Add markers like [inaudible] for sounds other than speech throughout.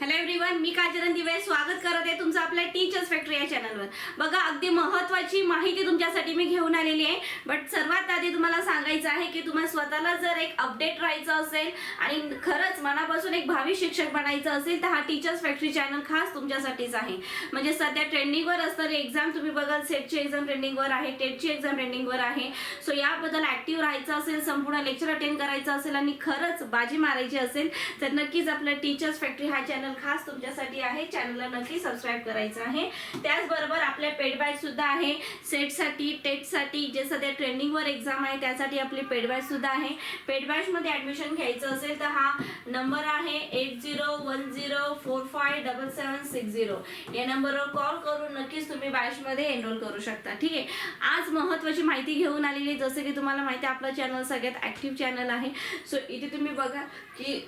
Hello everyone मी काजरन दिवे. स्वागत करत आहे तुमचं आपल्या टीचर्स फॅक्टरी या चॅनलवर बघा अगदी महत्त्वाची माहिती तुमच्यासाठी मी घेऊन आलेली आहे. बट सर्वात आधी तुम्हाला सांगायचं आहे की तुम्हाला स्वतःला जर एक अपडेट राहायचं असेल आणि खरंच मनापासून एक भावी शिक्षक बनायचं असेल तर हा टीचर्स फॅक्टरी चॅनल खास तुमच्यासाठीच आहे. म्हणजे सध्या ट्रेंडिंगवर असणारी एक्झाम तुम्ही बघाल सेटची एक्झाम ट्रेंडिंगवर आहे टेटची एक्झाम ट्रेंडिंगवर आहे. सो याबद्दल ॲक्टिव्ह राहायचं असेल संपूर्ण लेक्चर अटेंड करायचं असेल आणि खरंच बाजी मारायची असेल तर नक्कीच आपलं टीचर्स फॅक्टरी हा चॅनल खास तुमच्यासाठी आहे. चॅनलला नक्की सबस्क्राईब करायचं आहे. त्याचबरोबर आपल्या पेड सुद्धा आहे. सेटसाठी टेटसाठी जे सध्या ट्रेंडिंगवर एक्झाम आहे त्यासाठी आपली पेड सुद्धा आहे. पेड बॅचमध्ये ॲडमिशन घ्यायचं असेल तर हा नंबर आहे eight zero one zero four five double seven six zero या नंबरवर कॉल करून नक्कीच तुम्ही बॅचमध्ये एनरोल करू शकता. ठीक आहे? आज महत्त्वाची माहिती घेऊन आलेली जसं की तुम्हाला माहिती आहे आपलं चॅनल सगळ्यात ॲक्टिव्ह चॅनल आहे. सो इथे तुम्ही बघा की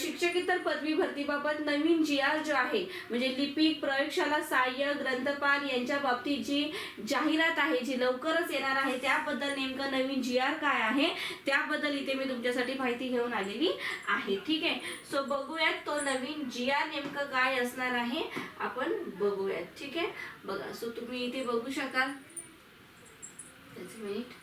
शिक्षकेतर पदवी भरतीबाबत नवीन जी आर जो आहे म्हणजे लिपिक प्रयोगशाला सहाय्य ग्रंथपाल यांच्या बाबतीत जी जाहिरात आहे जी लवकरच येणार आहे त्याबद्दल नेमकं नवीन जी आर काय आहे त्याबद्दल इथे मी तुमच्यासाठी माहिती घेऊन आलेली आहे. ठीक आहे? सो बघूयात तो नवीन जी आर नेमकं काय असणार आहे आपण बघूयात. ठीक आहे? बघा सो तुम्ही इथे बघू शकाल. मिनिट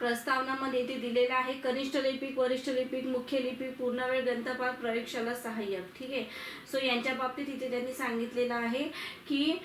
प्रस्तावनामध्ये इथे दिलेलं आहे. कनिष्ठ लिपिक वरिष्ठ लिपिक मुख्य लिपिक पूर्णवेळ ग्रंथपाल प्रयोगशाला सहाय्यक. ठीक आहे? सो यांच्या बाबतीत इथे त्यांनी सांगितलेलं आहे की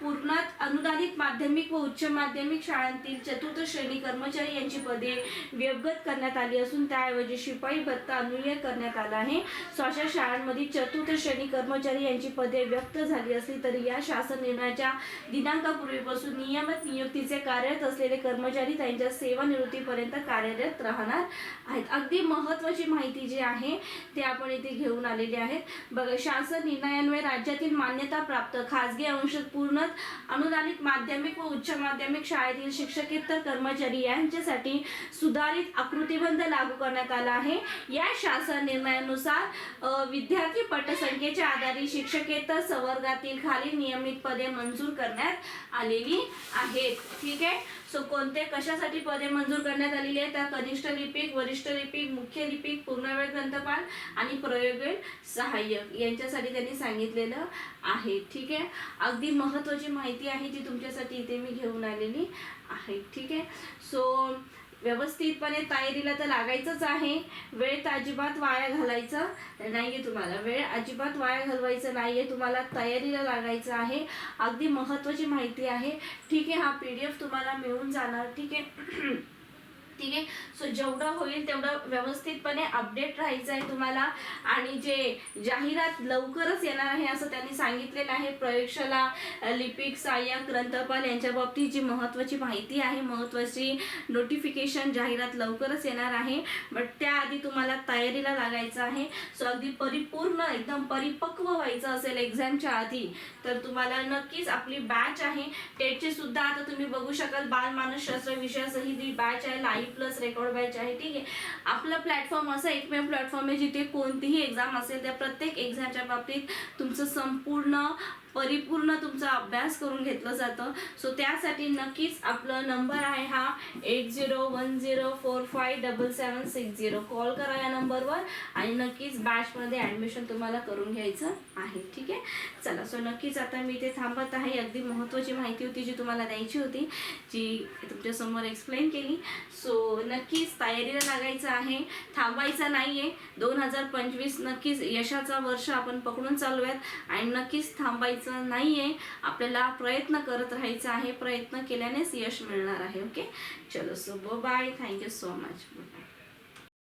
पूर्णात अनुदानित माध्यमिक व उच्च माध्यमिक शाळांतील चतुर्थ श्रेणी कर्मचारी यांची पदे व्यवगत करण्यात आली असून त्याऐवजी शिपाई भत्ता अनुय करण्यात आला आहे. सो अशा शाळांमध्ये चतुर्थ श्रेणी कर्मचारी यांची पदे व्यक्त झाली असली तरी या शासन निर्णयाच्या दिनांकापूर्वीपासून नियमित नियुक्तीचे कार्यरत असलेले कर्मचारी त्यांच्या सेवानिवृत्तीपर्यंत कार्यरत राहणार आहेत. अगदी महत्त्वाची माहिती जी आहे ते आपण इथे घेऊन आलेली आहेत. बघा शासन निर्णयान्वये राज्यातील मान्यता प्राप्त खाजगी अंशत पूर्ण अनुदानित माध्यमिक व उच्च माध्यमिक शाळेतील शिक्षकेतर कर्मचारी यांच्यासाठी सुधारित आकृतीबंध लागू करण्यात आला आहे. या शासन निर्णयानुसार विद्यार्थी पटसंख्येच्या आधारे शिक्षकेतर संवर्गातील खाली नियमित पदे मंजूर करण्यात आलेली आहेत. ठीक आहे? सो कोणते कशासाठी पदे मंजूर करण्यात आलेली आहेत त्या कनिष्ठ लिपिक वरिष्ठ लिपिक मुख्य लिपिक पूर्णवेळ ग्रंथपाल आणि प्रयोगवेळ सहाय्यक यांच्यासाठी त्यांनी सांगितलेलं आहे. ठीक आहे? अगदी महत्त्वाची माहिती आहे जी तुमच्यासाठी इथे मी घेऊन आलेली आहे. ठीक आहे? सो व्यवस्थितपणे तयारीला तर लागायचंच आहे. वेळ तर अजिबात वाया घालायचं आहे तुम्हाला. वेळ अजिबात वाया घालवायचं नाही आहे तुम्हाला तयारीला लागायचं आहे. अगदी महत्त्वाची माहिती आहे. ठीक आहे हा पी डी एफ तुम्हाला मिळून जाणार. ठीक आहे. [clears throat] ठीक आहे सो जेवढं होईल तेवढं व्यवस्थितपणे अपडेट राहायचं आहे तुम्हाला. आणि जे जाहिरात लवकरच येणार आहे असं त्यांनी सांगितलेलं आहे. प्रयोगशाला लिपिक सहाय्यक ग्रंथपाल यांच्या बाबतीत जी महत्त्वाची माहिती आहे महत्त्वाची नोटिफिकेशन जाहिरात लवकरच येणार आहे. बट त्याआधी तुम्हाला तयारीला लागायचं आहे. सो अगदी परिपूर्ण एकदम परिपक्व व्हायचं असेल एक्झामच्या आधी तर तुम्हाला नक्कीच आपली बॅच आहे. टेटची सुद्धा आता तुम्ही बघू शकाल. बाल मानसशास्त्र विषयासहित ही बॅच आहे. लाईव्ह प्लस रेकॉर्ड बॅच आहे ठीक आहे? आपला प्लॅटफॉर्म असा एकमेव प्लॅटफॉर्म आहे जिथे कोणतीही एक्झाम असेल त्या प्रत्येक एक्झामच्या बाबतीत तुमचं संपूर्ण परिपूर्ण तुमचा अभ्यास करून घेतलं जातं. सो त्यासाठी नक्कीच आपला नंबर आहे हा eight zero one zero four five double seven six zero call करा या नंबरवर आणि नक्कीच बॅचमध्ये ॲडमिशन तुम्हाला करून घ्यायचं आहे. ठीक आहे? चला सो नक्कीच आता मी ते थांबत आहे. अगदी महत्त्वाची माहिती होती जी तुम्हाला द्यायची होती जी तुमच्यासमोर एक्सप्लेन केली. सो नक्कीच तयारीला लागायचं आहे. थांबायचं नाही आहे दोन हजार पंचवीस नक्कीच यशाचा वर्ष आपण पकडून चालूयात. आणि नक्कीच थांबायचं नाही आहे आपल्याला प्रयत्न करत राहायचं आहे. प्रयत्न केल्यानेच यश मिळणार आहे. ओके चलो so bye thank you so much bye